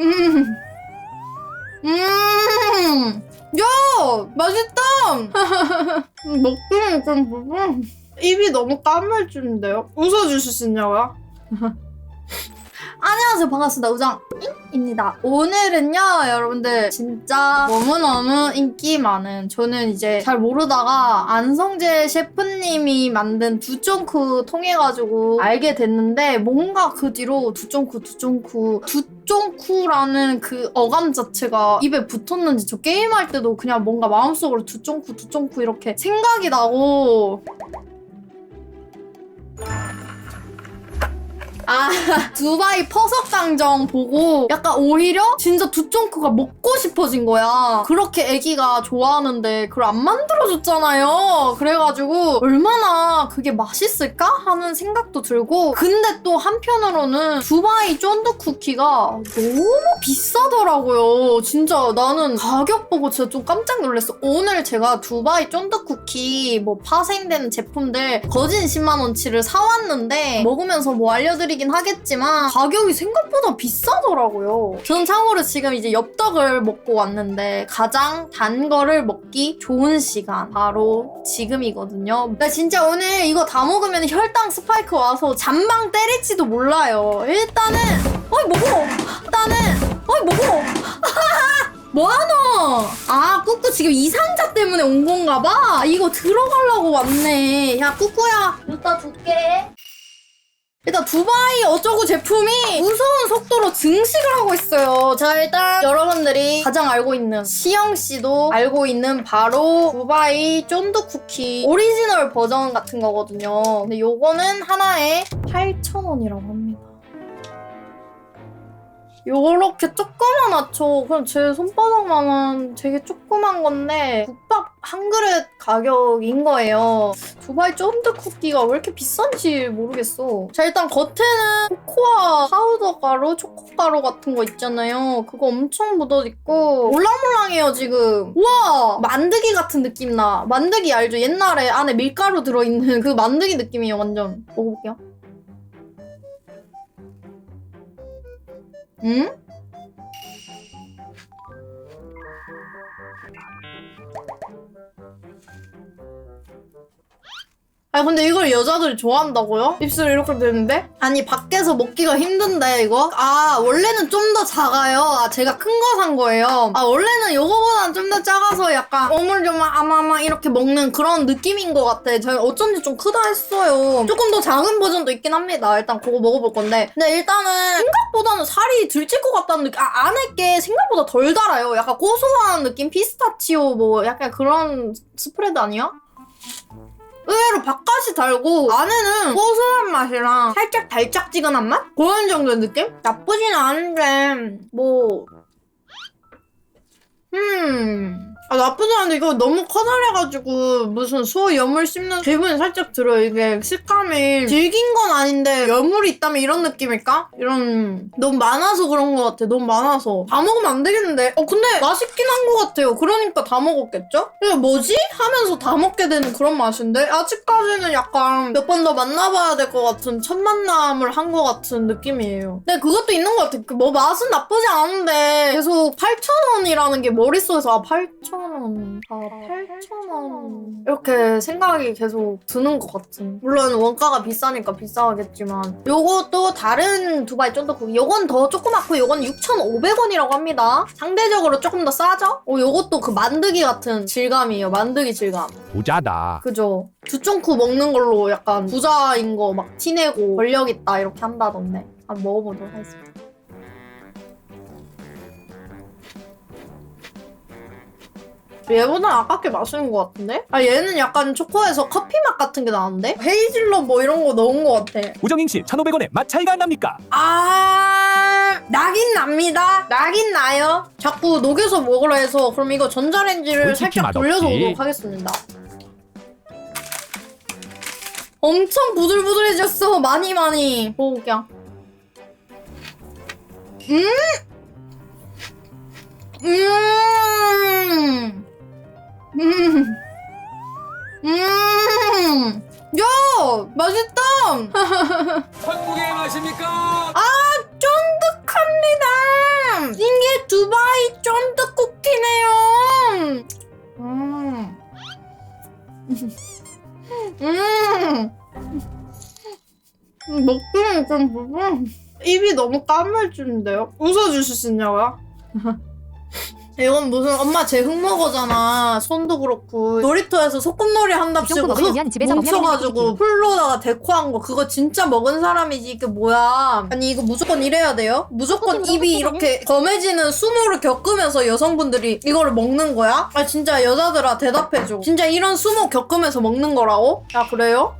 음. 음. 야, 맛있다. 먹기는 좀 부분. 입이 너무 까매지는데요? 웃어주실 수 있냐고요? 안녕하세요 반갑습니다 우정 입니다. 오늘은요 여러분들 진짜 너무너무 인기 많은 저는 이제 잘 모르다가 안성재 셰프님이 만든 두쫑쿠 통해가지고 알게 됐는데 뭔가 그 뒤로 두쫑쿠 두쫑쿠 두쫑쿠라는 그 어감 자체가 입에 붙었는지 저 게임할 때도 그냥 뭔가 마음속으로 두쫑쿠 두쫑쿠 이렇게 생각이 나고 아 두바이 퍼석강정 보고 약간 오히려 진짜 두쫑크가 먹고 싶어진 거야. 그렇게 애기가 좋아하는데 그걸 안 만들어줬잖아요. 그래가지고 얼마나 그게 맛있을까? 하는 생각도 들고. 근데 또 한편으로는 두바이 쫀득 쿠키가 너무 비싸더라고요. 진짜 나는 가격 보고 진짜 좀 깜짝 놀랐어. 오늘 제가 두바이 쫀득 쿠키 뭐 파생된 제품들 거진 10만 원치를 사왔는데 먹으면서 뭐 알려드리 긴 하겠지만 가격이 생각보다 비싸더라고요 저는 참고로 지금 이제 엽떡을 먹고 왔는데 가장 단 거를 먹기 좋은 시간 바로 지금이거든요 나 진짜 오늘 이거 다 먹으면 혈당 스파이크 와서 잠방 때릴지도 몰라요 일단은 어이 먹어 일단은 어이 먹어 뭐하노? 아, 꾸꾸 지금 이상자 때문에 온 건가 봐? 이거 들어가려고 왔네. 야, 꾸꾸야. 이따 줄게. 일단 두바이 어쩌고 제품이 무서운 속도로 증식을 하고 있어요. 자, 일단 여러분들이 가장 알고 있는 시영 씨도 알고 있는 바로 두바이 쫀득 쿠키 오리지널 버전 같은 거거든요. 근데 요거는 하나에 8,000원이라고 합니다. 요렇게 조그만하죠. 그냥 제 손바닥만한 되게 조그만 건데 국밥 한 그릇 가격인 거예요. 두바이 쫀득 쿠키가 왜 이렇게 비싼지 모르겠어. 자 일단 겉에는 코코아 파우더 가루, 초코 가루 같은 거 있잖아요. 그거 엄청 묻어 있고 몰랑몰랑해요 지금. 우와 만드기 같은 느낌 나. 만드기 알죠? 옛날에 안에 밀가루 들어있는 그 만드기 느낌이에요 완전. 먹어볼게요. ¿Mm? 아니 근데 이걸 여자들이 좋아한다고요? 입술이 이렇게 되는데? 아니 밖에서 먹기가 힘든데 이거? 아 원래는 좀 더 작아요 아 제가 큰 거 산 거예요 아 원래는 요거보다는 좀 더 작아서 약간 오물조물 아마마 이렇게 먹는 그런 느낌인 것 같아 제가 어쩐지 좀 크다 했어요 조금 더 작은 버전도 있긴 합니다 일단 그거 먹어볼 건데 근데 일단은 생각보다는 살이 들찔 것 같다는 느낌 아 안에 게 생각보다 덜 달아요 약간 고소한 느낌 피스타치오 뭐 약간 그런 스프레드 아니야? 의외로 바깥이 달고 안에는 고소한 맛이랑 살짝 달짝지근한 맛? 그런 정도의 느낌? 나쁘진 않은데 뭐... 음... 아 나쁘지 않은데 이거 너무 커다래가지고 무슨 소 여물 씹는 기분이 살짝 들어요. 이게 식감이 질긴 건 아닌데 여물이 있다면 이런 느낌일까? 이런 너무 많아서 그런 것 같아. 너무 많아서. 다 먹으면 안 되겠는데? 어 근데 맛있긴 한 것 같아요. 그러니까 다 먹었겠죠? 이게 뭐지? 하면서 다 먹게 되는 그런 맛인데? 아직까지는 약간 몇 번 더 만나봐야 될 것 같은 첫 만남을 한 것 같은 느낌이에요. 근데 그것도 있는 것 같아. 그뭐 맛은 나쁘지 않은데 계속 8,000원이라는 게 머릿속에서 아 8,000원 아 8,000원 이렇게 생각이 계속 드는 것 같은. 물론 원가가 비싸니까 비싸겠지만. 요것도 다른 두바이 쫀득쿠키 요건 더 조그맣고 요건 6,500원이라고 합니다. 상대적으로 조금 더 싸죠? 어 요것도 그 만드기 같은 질감이에요. 만드기 질감. 부자다. 그죠? 두쫑쿠 먹는 걸로 약간 부자인 거 막 티내고 권력 있다 이렇게 한다던데. 한번 먹어보도록 하겠습니다 얘보다 아깝게 맛있는 것 같은데? 아 얘는 약간 초코에서 커피 맛 같은 게 나는데? 헤이즐넛 뭐 이런 거 넣은 것 같아 우정잉 씨 1,500원에 맛 차이가 안 납니까? 아 나긴 납니다 나긴 나요 자꾸 녹여서 먹으라 해서 그럼 이거 전자레인지를 솔직히 살짝 돌려서 맛없지. 오도록 하겠습니다 엄청 부들부들해졌어 많이 많이 먹어볼게요 음! 음! 음. 음. 야, 맛있다. 한국의 맛입니까? 아, 쫀득합니다. 이게 두바이 쫀득 쿠키네요. 음. 음. 먹기는 좀 부분. 입이 너무 까물진데요? 웃어주실 수 있냐고요? 이건 무슨 엄마 제 흙먹어잖아 손도 그렇고 놀이터에서 소꿉놀이 한답시고 이 정도 먹으려면 집에서 뭉쳐가지고 풀로다가 데코한 거 그거 진짜 먹은 사람이지 이게 뭐야 아니 이거 무조건 이래야 돼요? 무조건 입이 이렇게 검해지는 수모를 겪으면서 여성분들이 이거를 먹는 거야? 아 진짜 여자들아 대답해줘 진짜 이런 수모 겪으면서 먹는 거라고? 야 그래요?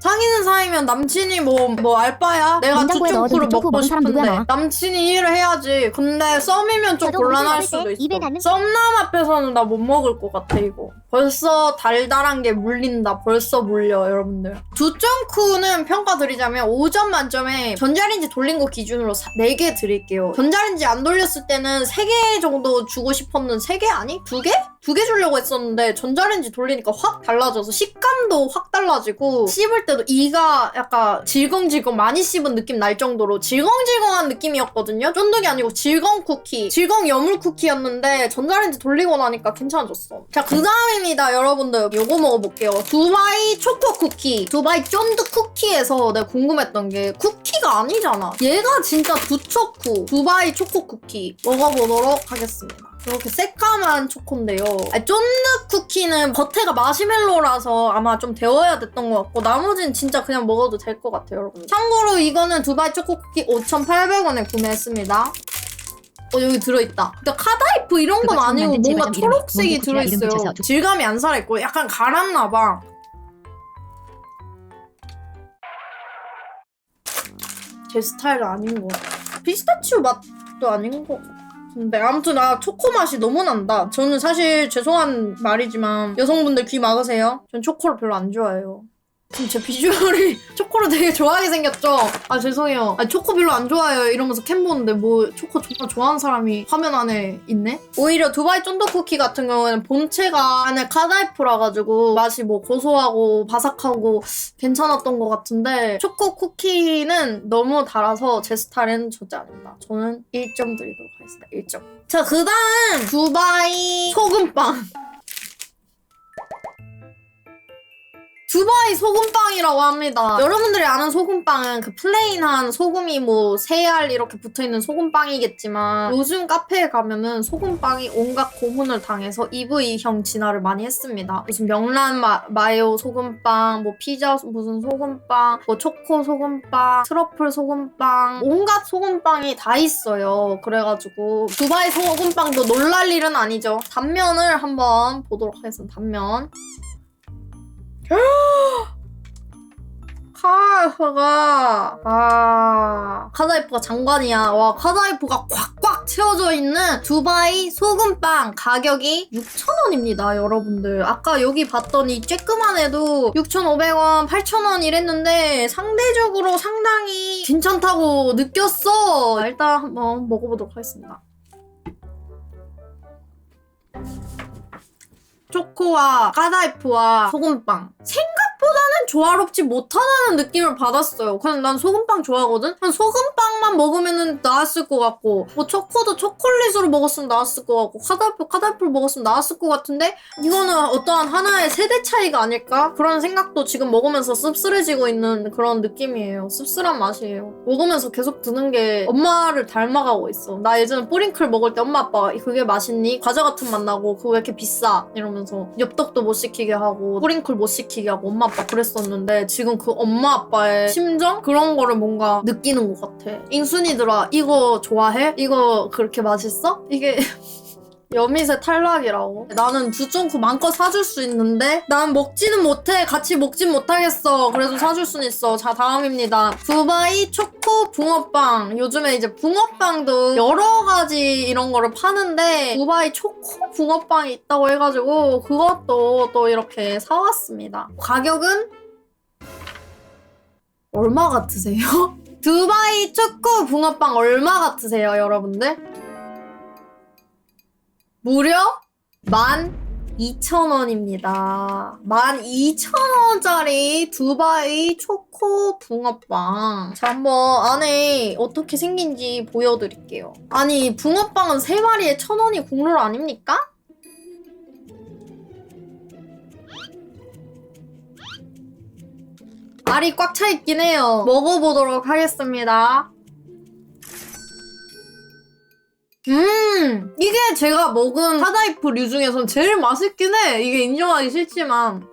사귀는 사이면 남친이 뭐 뭐 알바야? 내가 냉장고에 넣어둔 먹고 먹은 사람 싶은데 너? 남친이 일을 해야지 근데 썸이면 좀 저도 곤란할 수도 때 있어 입에 닿는- 썸남 앞에서는 나 못 먹을 것 같아 이거 벌써 달달한 게 물린다 벌써 물려 여러분들 두점쿠는 평가 드리자면 5점 만점에 전자레인지 돌린 거 기준으로 4개 드릴게요 전자레인지 안 돌렸을 때는 3개 정도 주고 싶었는 3개 아니? 2개? 2개 주려고 했었는데 전자레인지 돌리니까 확 달라져서 식감도 확 달라지고 씹을 때도 이가 약간 질겅질겅 많이 씹은 느낌 날 정도로 질겅질겅한 느낌이었거든요. 쫀득이 아니고 질겅 쿠키 질겅 여물 쿠키였는데 전자레인지 돌리고 나니까 괜찮아졌어. 자 그 다음입니다 여러분들. 요거 먹어볼게요. 두바이 초코 쿠키. 두바이 쫀득 쿠키에서 내가 궁금했던 게 쿠키가 아니잖아. 얘가 진짜 두초쿠 두바이 초코 쿠키. 먹어보도록 하겠습니다. 이렇게 새까만 초코인데요. 아니, 쫀득 쿠키는 겉에가 마시멜로라서 아마 좀 데워야 됐던 것 같고 나머지 는 진짜 그냥 먹어도 될 것 같아요, 여러분. 참고로 이거는 두바이 초코 쿠키 5,800원에 구매했습니다. 어 여기 들어있다. 근데 카다이프 이런 건 아니고 뭔가 초록색이 들어있어요. 질감이 안 살아있고 약간 갈았나 봐. 제 스타일은 아닌 것 같아. 피스타치오 맛도 아닌 것 같은데 아무튼 나 초코 맛이 너무 난다. 저는 사실 죄송한 말이지만 여성분들 귀 막으세요. 전 초코를 별로 안 좋아해요. 지금 제 비주얼이 초코를 되게 좋아하게 생겼죠? 아 죄송해요. 아 초코 별로 안 좋아해요. 이러면서 캠 보는데 뭐 초코 정말 좋아하는 사람이 화면 안에 있네? 오히려 두바이 쫀득 쿠키 같은 경우에는 본체가 안에 카다이프라 가지고 맛이 뭐 고소하고 바삭하고 괜찮았던 것 같은데 초코 쿠키는 너무 달아서 제 스타일은 절대 아닙니다. 저는 1점 드리도록 하겠습니다. 1점. 자, 그 다음 두바이 소금빵. 두바이 소금빵이라고 합니다. 여러분들이 아는 소금빵은 그 플레인한 소금이 뭐 세알 이렇게 붙어 있는 소금빵이겠지만 요즘 카페에 가면은 소금빵이 온갖 고문을 당해서 EV형 진화를 많이 했습니다. 무슨 명란 마, 마요 소금빵, 뭐 피자 무슨 소금빵, 뭐 초코 소금빵, 트러플 소금빵, 온갖 소금빵이 다 있어요. 그래가지고 두바이 소금빵도 놀랄 일은 아니죠. 단면을 한번 보도록 하겠습니다. 단면. 카다이프가 아. 카다이프가 장관이야. 와 카다이프가 꽉꽉 채워져 있는 두바이 소금빵 가격이 6,000원입니다 여러분들. 아까 여기 봤더니 쬐끄만 해도 6,500원 8,000원 이랬는데 상대적으로 상당히 괜찮다고 느꼈어. 일단 한번 먹어보도록 하겠습니다. 초코와 까다이프와 소금빵. 생각 보다는 조화롭지 못하다는 느낌을 받았어요. 그냥 난 소금빵 좋아하거든? 한 소금빵만 먹으면 나았을 것 같고 뭐 초코도 초콜릿으로 먹었으면 나았을 것 같고 카다이프 카다이프를 먹었으면 나았을 것 같은데 이거는 어떠한 하나의 세대 차이가 아닐까? 그런 생각도 지금 먹으면서 씁쓸해지고 있는 그런 느낌이에요. 씁쓸한 맛이에요. 먹으면서 계속 드는 게 엄마를 닮아가고 있어. 나 예전에 뿌링클 먹을 때 엄마 아빠가 그게 맛있니? 과자 같은 맛 나고 그거 왜 이렇게 비싸? 이러면서 엽떡도 못 시키게 하고 뿌링클 못 시키게 하고 엄마 아빠 그랬었는데 지금 그 엄마 아빠의 심정? 그런 거를 뭔가 느끼는 것 같아. 인순이들아 이거 좋아해? 이거 그렇게 맛있어? 이게 여미새 탈락이라고. 나는 두쫑쿠 마음껏 사줄 수 있는데 난 먹지는 못해. 같이 먹진 못하겠어. 그래도 사줄 순 있어. 자 다음입니다. 두바이 초코 붕어빵. 요즘에 이제 붕어빵도 여러 가지 이런 거를 파는데 두바이 초코 붕어빵이 있다고 해가지고 그것도 또 이렇게 사왔습니다. 가격은 얼마 같으세요? 두바이 초코 붕어빵 얼마 같으세요, 여러분들? 무려 12,000원입니다. 12,000원짜리 두바이 초코 붕어빵. 자, 한번 안에 어떻게 생긴지 보여드릴게요. 아니, 붕어빵은 3마리에 1,000원이 국룰 아닙니까? 알이 꽉 차 있긴 해요. 먹어보도록 하겠습니다. 음, 이게 제가 먹은 하다이프류 중에선 제일 맛있긴 해. 이게 인정하기 싫지만.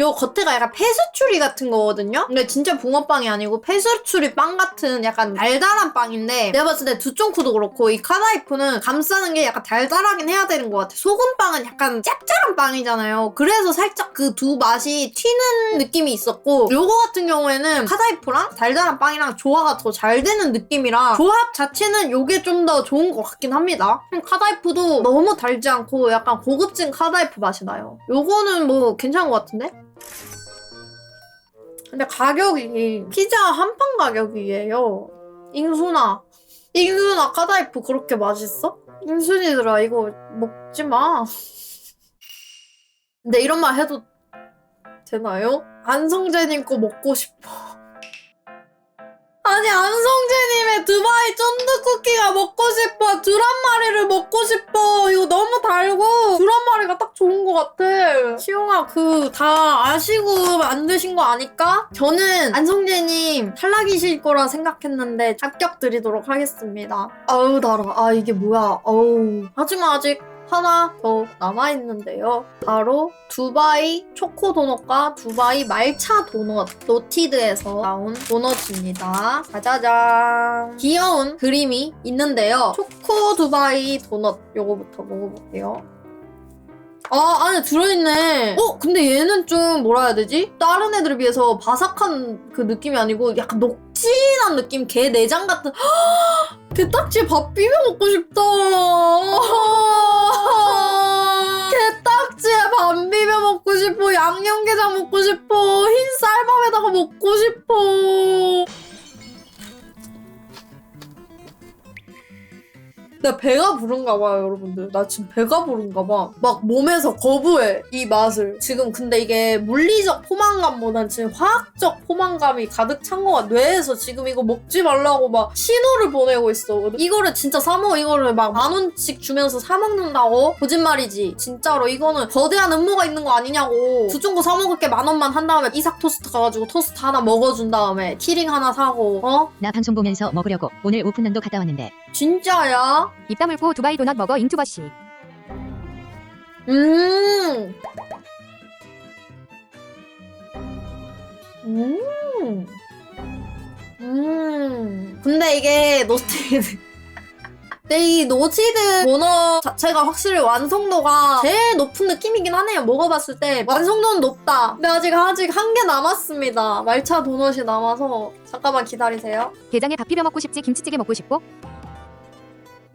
요 겉에가 약간 페스츄리 같은 거거든요? 근데 진짜 붕어빵이 아니고 페스츄리 빵 같은 약간 달달한 빵인데 내가 봤을 때 두쫑쿠도 그렇고 이 카다이프는 감싸는 게 약간 달달하긴 해야 되는 것 같아. 소금빵은 약간 짭짤한 빵이잖아요. 그래서 살짝 그 두 맛이 튀는 느낌이 있었고 요거 같은 경우에는 카다이프랑 달달한 빵이랑 조화가 더 잘 되는 느낌이라 조합 자체는 요게 좀 더 좋은 것 같긴 합니다. 음, 카다이프도 너무 달지 않고 약간 고급진 카다이프 맛이 나요. 요거는 뭐 괜찮은 것 같은데? 근데 가격이 피자 한 판 가격이에요. 잉순아. 잉순아 카다이프 그렇게 맛있어? 잉순이들아 이거 먹지 마. 근데 이런 말 해도 되나요? 안성재님 거 먹고 싶어. 아니 안성재님 의 두바이 쫀득 쿠키가 먹고 싶어. 두란마리를 먹고 싶어. 이거 너무 달고 두란마리가 딱 좋은 것 같아. 시용아 그 다 아시고 만드신 거 아니까? 저는 안성재님 탈락이실 거라 생각했는데 합격 드리도록 하겠습니다. 아우 달아. 아 이게 뭐야. 어우. 하지만 아직 하나 더 남아있는데요. 바로 두바이 초코 도넛과 두바이 말차 도넛 노티드에서 나온 도넛입니다. 짜자잔. 귀여운 그림이 있는데요. 초코 두바이 도넛 요거부터 먹어볼게요. 아, 안에 들어있네. 어, 근데 얘는 좀 뭐라 해야 되지? 다른 애들에 비해서 바삭한 그 느낌이 아니고 약간 녹진한 느낌? 게 내장 같은. 게딱지에 밥 비벼 먹고 싶다. 게딱지에 밥 비벼 먹고 싶어. 양념게장 먹고 싶어. 흰 쌀밥에다가 먹고 싶어. 나 배가 부른가 봐요, 여러분들. 나 지금 배가 부른가 봐. 막 몸에서 거부해, 이 맛을. 지금 근데 이게 물리적 포만감보단 지금 화학적 포만감이 가득 찬 거가 뇌에서 지금 이거 먹지 말라고 막 신호를 보내고 있어. 이거를 진짜 사먹어, 이거를 막 만 원씩 주면서 사먹는다고? 거짓말이지. 진짜로 이거는 거대한 음모가 있는 거 아니냐고. 두종고 사먹을 게 만 원만 한 다음에 이삭 토스트 가가지고 토스트 하나 먹어준 다음에 키링 하나 사고, 어? 나 방송 보면서 먹으려고 오늘 오픈런도 갔다 왔는데 진짜야? 입 다물고 두바이 도넛 먹어 인투버 씨. 음. 음. 음. 근데 이게 노티드. 근데 이 노티드 모너 자체가 확실히 완성도가 제일 높은 느낌이긴 하네요. 먹어봤을 때 완성도는 높다. 근데 아직 아직 한 개 남았습니다. 말차 도넛이 남아서 잠깐만 기다리세요. 게장에 밥 비벼 먹고 싶지 김치찌개 먹고 싶고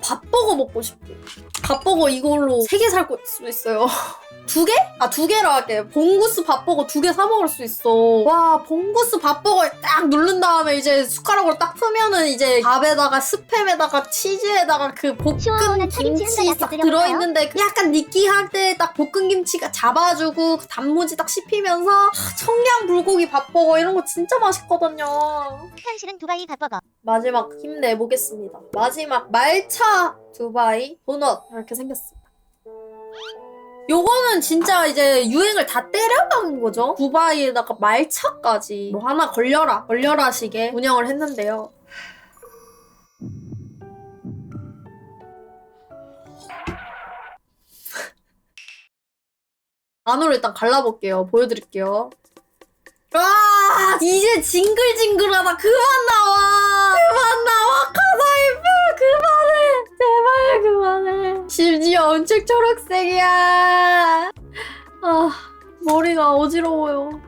밥버거 먹고 싶대. 밥버거 이걸로 세 개 살 수 있어요. 두 개? 아, 두 개로 할게요. 봉구스 밥버거 두 개 사 먹을 수 있어. 와, 봉구스 밥버거에 딱 누른 다음에 이제 숟가락으로 딱 풀면은 이제 밥에다가 스팸에다가 치즈에다가 그 볶은 김치 싹 들어있는데 그 약간 느끼할 때 딱 볶은 김치가 잡아주고 그 단무지 딱 씹히면서 아, 청양 불고기 밥버거 이런 거 진짜 맛있거든요. 현실은 두바이 밥버거. 마지막 힘내보겠습니다. 마지막 말차 두바이 도넛 이렇게 생겼습니다. 요거는 진짜 이제 유행을 다 때려박은 거죠. 두바이에다가 말차까지 뭐 하나 걸려라 걸려라 식의 운영을 했는데요. 안으로 일단 갈라볼게요. 보여드릴게요. 와 이제 징글징글하다 그만 나와 그만 나와 카사이프 그만해 심지어 엄청 초록색이야 아 머리가 어지러워요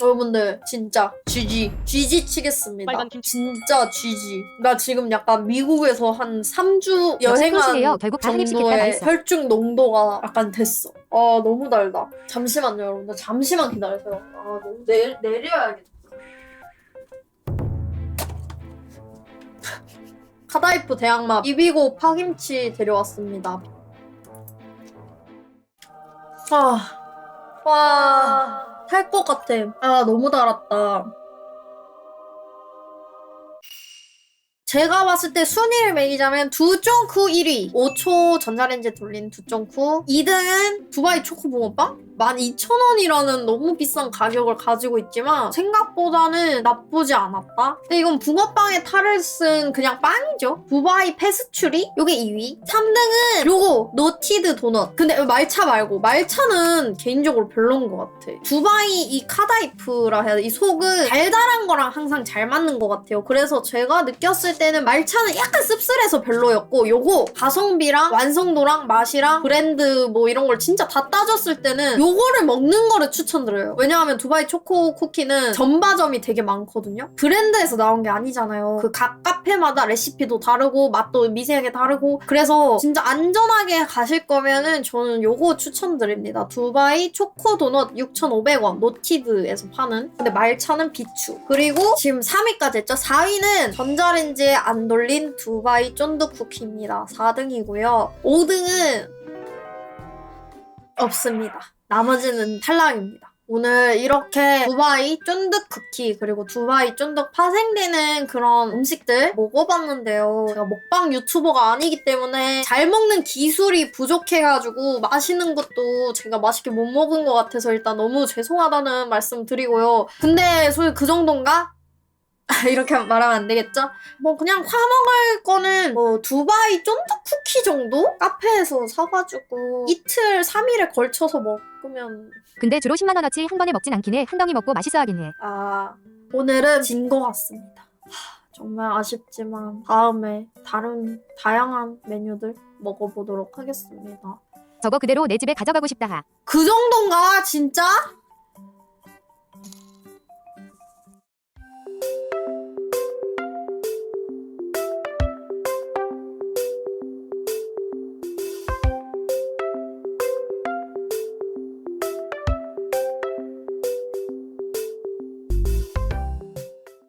여러분들 진짜 GG GG 치겠습니다 빨간 김치. 진짜 GG 나 지금 약간 미국에서 한 3주 역시 여행한. 결국 다 정도의. 혈중 농도가 약간 됐어. 아 너무 달다. 잠시만요 여러분들. 잠시만 기다리세요. 아 너무 내, 내려야겠다. 카다이프 대학맛 비비고 파김치 데려왔습니다. 아, 와, 살것 같아. 아, 너무 달았다. 제가 봤을 때 순위를 매기자면 두쫑쿠 1위 5초 전자레인지 돌린 두쫑쿠 2등은 두바이 초코 붕어빵? 12,000원이라는 너무 비싼 가격을 가지고 있지만 생각보다는 나쁘지 않았다. 근데 이건 붕어빵에 탈을 쓴 그냥 빵이죠. 두바이 페스츄리? 요게 2위. 3등은 요거 노티드 도넛. 근데 말차 말고 말차는 개인적으로 별론 것 같아. 두바이 이 카다이프라 해야 돼. 이 속은 달달한 거랑 항상 잘 맞는 것 같아요. 그래서 제가 느꼈을 때는 말차는 약간 씁쓸해서 별로였고 요거 가성비랑 완성도랑 맛이랑 브랜드 뭐 이런 걸 진짜 다 따졌을 때는 요거를 먹는 거를 추천드려요. 왜냐하면 두바이 초코 쿠키는 전바점이 되게 많거든요. 브랜드에서 나온 게 아니잖아요. 그 각 카페마다 레시피도 다르고 맛도 미세하게 다르고 그래서 진짜 안전하게 가실 거면은 저는 요거 추천드립니다. 두바이 초코 도넛 6,500원 노티드에서 파는. 근데 말차는 비추. 그리고 지금 3위까지 했죠? 4위는 전자레인지 에 안 돌린 두바이 쫀득 쿠키입니다 4등이고요 5등은 없습니다 나머지는 탈락입니다 오늘 이렇게 두바이 쫀득 쿠키 그리고 두바이 쫀득 파생되는 그런 음식들 먹어봤는데요. 제가 먹방 유튜버가 아니기 때문에 잘 먹는 기술이 부족해가지고 맛있는 것도 제가 맛있게 못 먹은 것 같아서 일단 너무 죄송하다는 말씀 드리고요. 근데 소위 그 정도인가? 이렇게 말하면 안 되겠죠? 뭐 그냥 사 먹을 거는 뭐 두바이 쫀득 쿠키 정도? 카페에서 사가지고 이틀 3일에 걸쳐서 먹으면 근데 주로 10만 원어치 한 번에 먹진 않긴 해. 한 덩이 먹고 맛있어 하긴 해. 아, 오늘은 진 것 같습니다. 하, 정말 아쉽지만 다음에 다른 다양한 메뉴들 먹어보도록 하겠습니다. 저거 그대로 내 집에 가져가고 싶다 하. 그 정도인가 진짜?